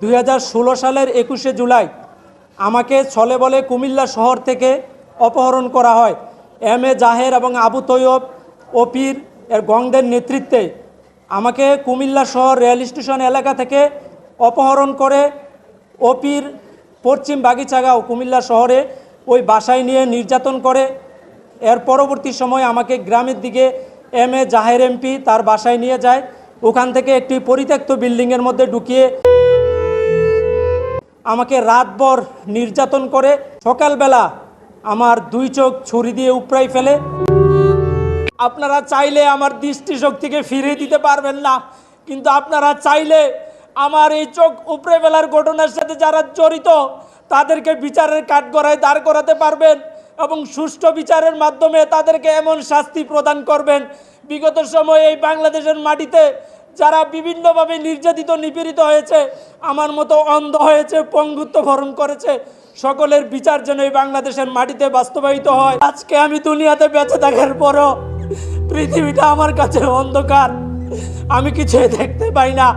দুই হাজার ষোলো সালের একুশে জুলাই আমাকে ছলে বলে কুমিল্লা শহর থেকে অপহরণ করা হয়। এম এ জাহের এবং আবু তৈয়ব ওপির এর গংদের নেতৃত্বে আমাকে কুমিল্লা শহর রেল স্টেশন এলাকা থেকে অপহরণ করে ওপির পশ্চিম বাগিচাগাঁও কুমিল্লা শহরে ওই বাসায় নিয়ে নির্যাতন করে। এর পরবর্তী সময় আমাকে গ্রামের দিকে এম এ জাহের এমপি তার বাসায় নিয়ে যায়। ওখান থেকে একটি পরিত্যক্ত বিল্ডিংয়ের মধ্যে ঢুকিয়ে আমাকে রাতভর নির্যাতন করে, সকালবেলা আমার দুই চোখ ছুরি দিয়ে উপড়াই ফেলে। আপনারা চাইলে আমার দৃষ্টিশক্তিকে ফিরিয়ে দিতে পারবেন না, কিন্তু আপনারা চাইলে আমার এই চোখ উপড়ে ফেলার ঘটনার সাথে যারা জড়িত, তাদেরকে বিচারের কাঠগড়ায় দাঁড় করাতে পারবেন এবং সুষ্ঠু বিচারের মাধ্যমে তাদেরকে এমন শাস্তি প্রদান করবেন। বিগত সময়ে এই বাংলাদেশের মাটিতে যারা বিভিন্নভাবে নির্যাতিত, নিপীড়িত হয়েছে, আমার মতো অন্ধ হয়েছে, পঙ্গুত্ব ভরণ করেছে, সকলের বিচার যেন এই বাংলাদেশের মাটিতে বাস্তবায়িত হয়। আজকে আমি দুনিয়াতে বেঁচে থাকার পরও পৃথিবীটা আমার কাছে অন্ধকার। আমি কিছুই দেখতে পাই না।